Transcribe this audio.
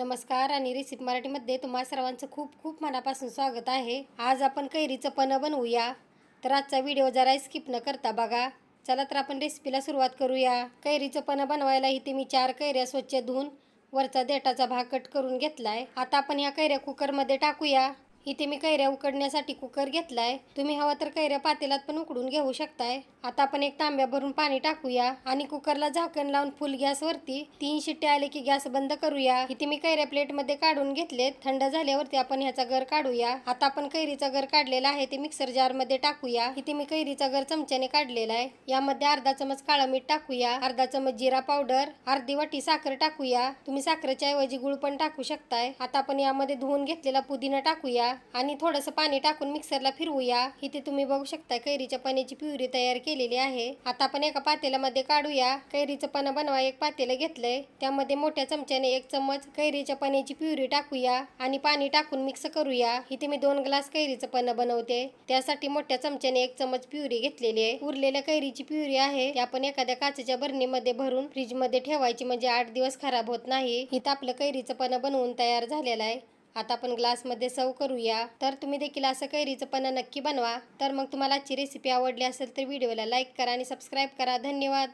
नमस्कार आणि रेसिपी मराठीमध्ये तुम्हा सर्वांचं खूप खूप मनापासून स्वागत आहे. आज आपण कैरीचं पन्ह बनवूया. तर आजचा व्हिडिओ जरा स्किप न करता बघा. चला तर आपण रेसिपीला सुरुवात करूया. कैरीचं पन्ह बनवायला इथे मी चार कैऱ्या स्वच्छ धुवून वरचा देठाचा भाग कट करून घेतलाय. आता आपण ह्या कैऱ्या कुकरमध्ये टाकूया. इथे मी कैऱ्या उकडण्यासाठी कुकर घेतलाय. तुम्ही हवा तर कैऱ्या पातेलात पण उकडून घेऊ शकताय. आता आपण एक तांब्या भरून पाणी टाकूया आणि कुकरला झाकण लावून फुल गॅस वरती तीन शिट्टे आले की गॅस बंद करूया. इथे मी कैऱ्या प्लेटमध्ये काढून घेतलेत. थंड झाल्यावरती आपण ह्याचा गर काढूया. आता आपण कैरीचा गर काढलेला आहे ते मिक्सर जारमध्ये टाकूया. इथे मी कैरीचा गर चमच्याने काढलेला आहे. यामध्ये अर्धा चमच काळा मीठ टाकूया. अर्धा चमच जिरा पावडर अर्धी वाटी साखर टाकूया. तुम्ही साखरेच्या ऐवजी गुळ पण टाकू शकताय. आता आपण यामध्ये धुवून घेतलेला पुदिना टाकूया. आणि थोडस पाणी टाकून मिक्सरला फिरवूया. इथे तुम्ही बघू शकता कैरीच्या पाण्याची प्युरी तयार केलेली आहे. आता आपण एका पातेल्यामध्ये काढूया. कैरीचं पानं बनवा एक पातेलं घेतलंय. त्यामध्ये मोठ्या चमच्याने एक चमच कैरीच्या पाण्याची प्युरी टाकूया आणि पाणी टाकून मिक्स करूया. इथे मी दोन ग्लास कैरीचं पानं बनवते. त्यासाठी मोठ्या चमच्याने एक चमच प्युरी घेतलेली आहे. उरलेल्या कैरीची प्युरी आहे. ती आपण एखाद्या काचेच्या बरणीमध्ये भरून फ्रीजमध्ये ठेवायची. म्हणजे आठ दिवस खराब होत नाही. इथं आपलं कैरीचं पानं बनवून तयार झालेलं आहे. आता आपण ग्लासमध्ये सर्व करूया. तर तुम्ही देखील असं कैरीचं पन्ह नक्की बनवा. तर मग तुम्हाला आजची रेसिपी आवडली असेल तर व्हिडिओला लाईक करा आणि सबस्क्राईब करा. धन्यवाद.